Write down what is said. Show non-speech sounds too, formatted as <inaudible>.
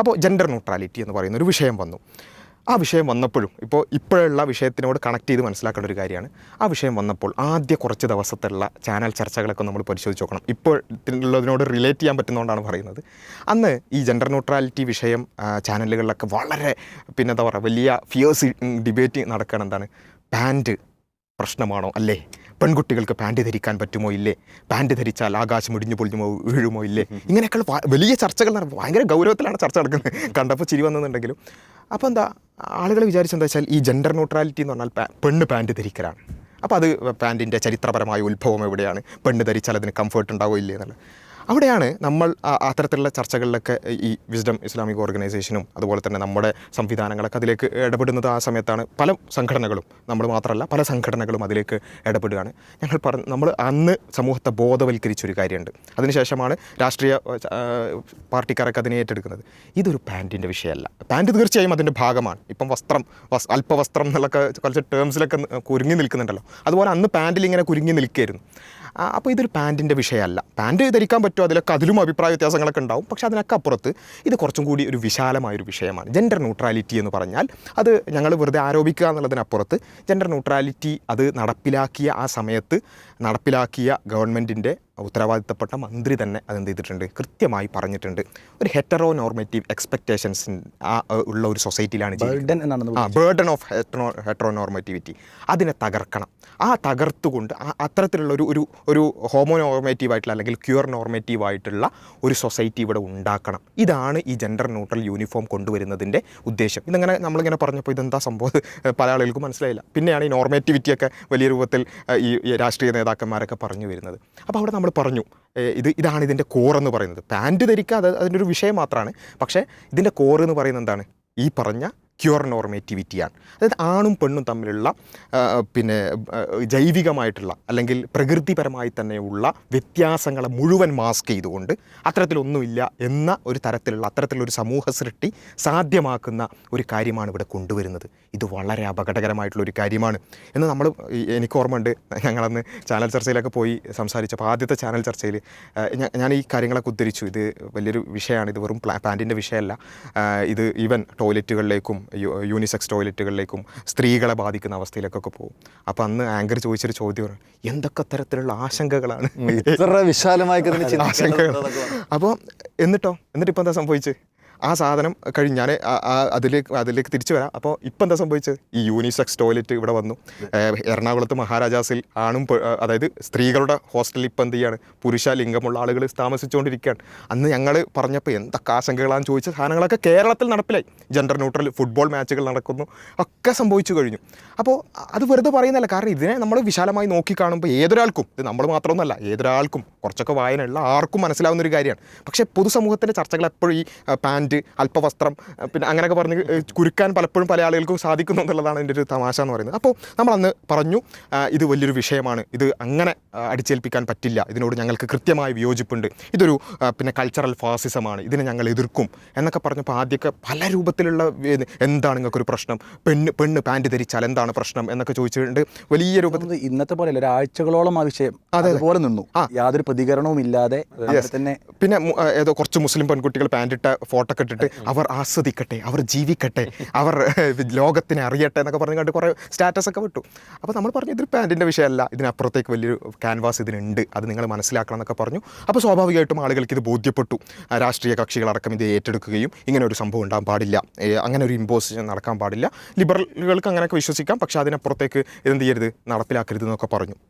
അപ്പോൾ gender neutrality എന്ന് പറയുന്ന ഒരു വിഷയം വന്നു. ആ വിഷയം വന്നപ്പോഴും ഇപ്പോൾ ഇപ്പോഴുള്ള വിഷയത്തിനോട് കണക്ട് ചെയ്ത് മനസ്സിലാക്കേണ്ട ഒരു കാര്യമാണ്. ആ വിഷയം വന്നപ്പോൾ ആദ്യ കുറച്ച് ദിവസത്തുള്ള ചാനൽ ചർച്ചകളൊക്കെ നമ്മൾ പരിശോധിച്ച് നോക്കണം. ഇപ്പോൾ ഉള്ളതിനോട് റിലേറ്റ് ചെയ്യാൻ പറ്റുന്നതുകൊണ്ടാണ് പറയുന്നത്. അന്ന് ഈ ജെൻഡർ ന്യൂട്രാലിറ്റി വിഷയം ചാനലുകളിലൊക്കെ വളരെ പിന്നെ എന്താ പറയുക വലിയ ഫിയേഴ്സ് ഡിബേറ്റ് നടക്കണം എന്താണ്? പാന്റ് പ്രശ്നമാണോ? അല്ലേ? പെൺകുട്ടികൾക്ക് പാന്റ് ധരിക്കാൻ പറ്റുമോ ഇല്ലേ? പാന്റ് ധരിച്ചാൽ ആകാശം ഇടിഞ്ഞു പൊളിഞ്ഞുമോ വീഴുമോ ഇല്ലേ? ഇങ്ങനെയൊക്കെയുള്ള വലിയ ചർച്ചകൾ നടക്കും ഭയങ്കര ഗൗരവത്തിലാണ് ചർച്ച നടക്കുന്നത്. കണ്ടപ്പോൾ ചിരി വന്നെന്നുണ്ടെങ്കിലും. അപ്പോൾ എന്താ ആളുകൾ വിചാരിച്ചെന്താ വെച്ചാൽ ഈ ജെൻഡർ ന്യൂട്രാലിറ്റി എന്ന് പറഞ്ഞാൽ പെണ്ണ് പാന്റ് ധരിക്കലാണ്. അപ്പോൾ അത് പാന്റിന്റെ ചരിത്രപരമായ ഉത്ഭവം എവിടെയാണ്? പെണ്ണ് ധരിച്ചാൽ അതിന് കംഫർട്ട് ഇല്ലേ എന്നുള്ളത്. അവിടെയാണ് നമ്മൾ അത്തരത്തിലുള്ള ചർച്ചകളിലൊക്കെ ഈ വിസ്ഡം ഇസ്ലാമിക് ഓർഗനൈസേഷനും അതുപോലെ തന്നെ നമ്മുടെ സംവിധാനങ്ങളൊക്കെ അതിലേക്ക് ഇടപെടുന്നത് ആ സമയത്താണ് പല സംഘടനകളും നമ്മൾ മാത്രമല്ല പല സംഘടനകളും അതിലേക്ക് ഇടപെടുകയാണ്. ഞങ്ങൾ പറഞ്ഞ നമ്മൾ അന്ന് സമൂഹത്തെ ബോധവൽക്കരിച്ചൊരു കാര്യമുണ്ട്. അതിനുശേഷമാണ് രാഷ്ട്രീയ പാർട്ടിക്കാരൊക്കെ അതിനെ ഏറ്റെടുക്കുന്നത്. ഇതൊരു പാന്റിന്റെ വിഷയമല്ല. പാന്റ് തീർച്ചയായും അതിന്റെ ഭാഗമാണ്. ഇപ്പം വസ്ത്രം വസ് അല്പവസ്ത്രം എന്നുള്ളൊക്കെ കുറച്ച് ടേംസിലൊക്കെ കുരുങ്ങി നിൽക്കുന്നുണ്ടല്ലോ. അതുപോലെ അന്ന് പാന്റിൽ ഇങ്ങനെ കുരുങ്ങി നിൽക്കുകയായിരുന്നു. അപ്പോൾ ഇതൊരു പാന്റിന്റെ വിഷയമല്ല. പാന്റ് ധരിക്കാൻ പറ്റുമോ? അതിലൊക്കെ അതിലും അഭിപ്രായ വ്യത്യാസങ്ങളൊക്കെ ഉണ്ടാവും. പക്ഷേ അതിനൊക്കെ അപ്പുറത്ത് ഇത് കുറച്ചും കൂടി ഒരു വിശാലമായൊരു വിഷയമാണ്. ജെൻഡർ ന്യൂട്രാലിറ്റി എന്ന് പറഞ്ഞാൽ അത് ഞങ്ങൾ വെറുതെ ആരോപിക്കുക എന്നുള്ളതിനപ്പുറത്ത് ജെൻഡർ ന്യൂട്രാലിറ്റി അത് നടപ്പിലാക്കിയ ആ സമയത്ത് നടപ്പിലാക്കിയ ഗവൺമെന്റിന്റെ ഉത്തരവാദിത്തപ്പെട്ട മന്ത്രി തന്നെ അതെന്ത് ചെയ്തിട്ടുണ്ട്? കൃത്യമായി പറഞ്ഞിട്ടുണ്ട്. ഒരു ഹെറ്ററോ നോർമേറ്റീവ് എക്സ്പെക്റ്റേഷൻസ് ഉള്ള ഒരു സൊസൈറ്റിയിലാണ് ആ burden of hetero heteronormativity അതിനെ തകർക്കണം. ആ തകർത്തുകൊണ്ട് അത്തരത്തിലുള്ള ഒരു ഒരു ഒരു ഹോമോ നോർമേറ്റീവ് ആയിട്ടുള്ള അല്ലെങ്കിൽ ക്യൂർ നോർമേറ്റീവ് ആയിട്ടുള്ള ഒരു സൊസൈറ്റി ഇവിടെ ഉണ്ടാക്കണം. ഇതാണ് ഈ ജെൻഡർ ന്യൂട്രൽ യൂണിഫോം കൊണ്ടുവരുന്നതിന്റെ ഉദ്ദേശം. ഇതങ്ങനെ നമ്മളിങ്ങനെ പറഞ്ഞപ്പോൾ ഇതെന്താ സംഭവം? <laughs> പല ആളുകൾക്കും മനസ്സിലായില്ല. പിന്നെയാണ് ഈ നോർമേറ്റിവിറ്റിയൊക്കെ വലിയ രൂപത്തിൽ ഈ രാഷ്ട്രീയ നേതാക്കന്മാരൊക്കെ പറഞ്ഞു വരുന്നത്. അപ്പോൾ അവിടെ നമ്മൾ പറഞ്ഞു ഇത് ഇതാണ് ഇതിന്റെ കോർ എന്ന് പറയുന്നത്. പാന്റ് ധരിക്കുക അത് അതിന്റെ ഒരു വിഷയം മാത്രമാണ്. പക്ഷേ ഇതിന്റെ കോർ എന്ന് പറയുന്നത് എന്താണ്? ഈ പറഞ്ഞ ക്യൂർ നോർമേറ്റിവിറ്റിയാണ് അതായത് ആണും പെണ്ണും തമ്മിലുള്ള പിന്നെ ജൈവികമായിട്ടുള്ള അല്ലെങ്കിൽ പ്രകൃതിപരമായി തന്നെയുള്ള വ്യത്യാസങ്ങളെ മുഴുവൻ മാസ്ക് ചെയ്തുകൊണ്ട് അത്തരത്തിലൊന്നുമില്ല എന്ന ഒരു തരത്തിലുള്ള അത്തരത്തിലൊരു സമൂഹ സൃഷ്ടി സാധ്യമാക്കുന്ന ഒരു കാര്യമാണ് ഇവിടെ കൊണ്ടുവരുന്നത്. ഇത് വളരെ അപകടകരമായിട്ടുള്ള ഒരു കാര്യമാണ്. എന്ന് നമ്മൾ എനിക്ക് ഓർമ്മയുണ്ട് ഞങ്ങളന്ന് ചാനൽ ചർച്ചയിലൊക്കെ പോയി സംസാരിച്ചപ്പോൾ ആദ്യത്തെ ചാനൽ ചർച്ചയിൽ ഞാൻ ഈ കാര്യങ്ങളൊക്കെ ഉദ്ധരിച്ചു. ഇത് വലിയൊരു വിഷയമാണ്. ഇത് വെറും പ്ലാ പാന്റിന്റെ വിഷയമല്ല. ഇത് ഈവൻ ടോയ്ലറ്റുകളിലേക്കും യൂണിസെക്സ് ടോയ്ലറ്റുകളിലേക്കും സ്ത്രീകളെ ബാധിക്കുന്ന അവസ്ഥയിലേക്കൊക്കെ പോകും. അപ്പോൾ അന്ന് ആങ്കർ ചോദിച്ചൊരു ചോദ്യം എന്തൊക്കെ തരത്തിലുള്ള ആശങ്കകളാണ്? ഇത്ര വിശാലമായി ആശങ്കകൾ. അപ്പോൾ എന്നിട്ടോ എന്നിട്ട് ഇപ്പം എന്താ സംഭവിച്ചത് ആ സാധനം കഴിഞ്ഞ് ഞാൻ അതിലേക്ക് അതിലേക്ക് തിരിച്ചു വരാം. അപ്പോൾ ഇപ്പം എന്താ സംഭവിച്ചത്? ഈ യൂണിസെക്സ് ടോയ്ലറ്റ് ഇവിടെ വന്നു. എറണാകുളത്ത് മഹാരാജാസിൽ ആണും അതായത് സ്ത്രീകളുടെ ഹോസ്റ്റലിൽ ഇപ്പം എന്ത് ചെയ്യാണ്? പുരുഷ ലിംഗമുള്ള ആളുകൾ താമസിച്ചുകൊണ്ടിരിക്കുകയാണ്. അന്ന് ഞങ്ങൾ പറഞ്ഞപ്പോൾ എന്തൊക്കെ ആശങ്കകളാണെന്ന് ചോദിച്ച സാധനങ്ങളൊക്കെ കേരളത്തിൽ നടപ്പിലായി. ജെൻഡർ ന്യൂട്രൽ ഫുട്ബോൾ മാച്ചുകൾ നടക്കുന്നു. ഒക്കെ സംഭവിച്ചു കഴിഞ്ഞു. അപ്പോൾ അത് വെറുതെ പറയുന്നതല്ല. കാരണം ഇതിനെ നമ്മൾ വിശാലമായി നോക്കിക്കാണുമ്പോൾ ഏതൊരാൾക്കും ഇത് നമ്മൾ മാത്രമൊന്നുമല്ല ഏതൊരാൾക്കും കുറച്ചൊക്കെ വായനയുള്ള ആർക്കും മനസ്സിലാവുന്ന ഒരു കാര്യമാണ്. പക്ഷേ പൊതുസമൂഹത്തിന്റെ ചർച്ചകൾ എപ്പോഴും ഈ ആ, പാന്റ് അല്പവസ്ത്രം പിന്നെ അങ്ങനെയൊക്കെ പറഞ്ഞ് കുരുക്കാൻ പലപ്പോഴും പല ആളുകൾക്കും സാധിക്കുന്നു എന്നുള്ളതാണ് എന്റെ ഒരു തമാശ എന്ന് പറയുന്നത്. അപ്പോൾ നമ്മളന്ന് പറഞ്ഞു ഇത് വലിയൊരു വിഷയമാണ്. ഇത് അങ്ങനെ അടിച്ചേൽപ്പിക്കാൻ പറ്റില്ല. ഇതിനോട് ഞങ്ങൾക്ക് കൃത്യമായ വിയോജിപ്പുണ്ട്. ഇതൊരു പിന്നെ കൾച്ചറൽ ഫാസിസമാണ് ഇതിനെ ഞങ്ങൾ എതിർക്കും എന്നൊക്കെ പറഞ്ഞപ്പോൾ ആദ്യമൊക്കെ പല രൂപത്തിലുള്ള എന്താണ് നിങ്ങൾക്കൊരു പ്രശ്നം? പെണ്ണ് പെണ്ണ് പാന്റ് ധരിച്ചാൽ എന്താണ് പ്രശ്നം എന്നൊക്കെ ചോദിച്ചിട്ടുണ്ട്. വലിയ രൂപത്തിൽ ഇന്നത്തെ പോലെ ഒരാഴ്ചകളോളം ആ വിഷയം അതുപോലെ നിന്നു. ആ. യാതൊരു പ്രതികരണവും ഇല്ലാതെ തന്നെ പിന്നെ ഏതോ കുറച്ച് മുസ്ലിം പെൺകുട്ടികൾ പാന്റ് ഇട്ട ഫോട്ടോ ഒക്കെ ഇട്ടിട്ട് അവർ ആസ്വദിക്കട്ടെ അവർ ജീവിക്കട്ടെ അവർ ലോകത്തിനെ അറിയട്ടെ എന്നൊക്കെ പറഞ്ഞു കണ്ട് കുറേ സ്റ്റാറ്റസ് ഒക്കെ വിട്ടു. അപ്പോൾ നമ്മൾ പറഞ്ഞു ഇതൊരു പാന്റിന്റെ വിഷയമല്ല. ഇതിനപ്പുറത്തേക്ക് വലിയൊരു ക്യാൻവാസ് ഇതിനുണ്ട്. അത് നിങ്ങൾ മനസ്സിലാക്കണം എന്നൊക്കെ പറഞ്ഞു. അപ്പോൾ സ്വാഭാവികമായിട്ടും ആളുകൾക്ക് ഇത് ബോധ്യപ്പെട്ടു. രാഷ്ട്രീയ കക്ഷികളടക്കം ഇത് ഏറ്റെടുക്കുകയും ഇങ്ങനെ ഒരു സംഭവം ഉണ്ടാകാൻ പാടില്ല. അങ്ങനെ ഒരു ഇമ്പോസിഷൻ നടക്കാൻ പാടില്ല. ലിബറലുകൾക്ക് അങ്ങനെയൊക്കെ വിശ്വസിക്കാം. പക്ഷേ അതിനപ്പുറത്തേക്ക് ഇതെന്ത് ചെയ്യരുത്? നടപ്പിലാക്കരുത് എന്നൊക്കെ പറഞ്ഞു.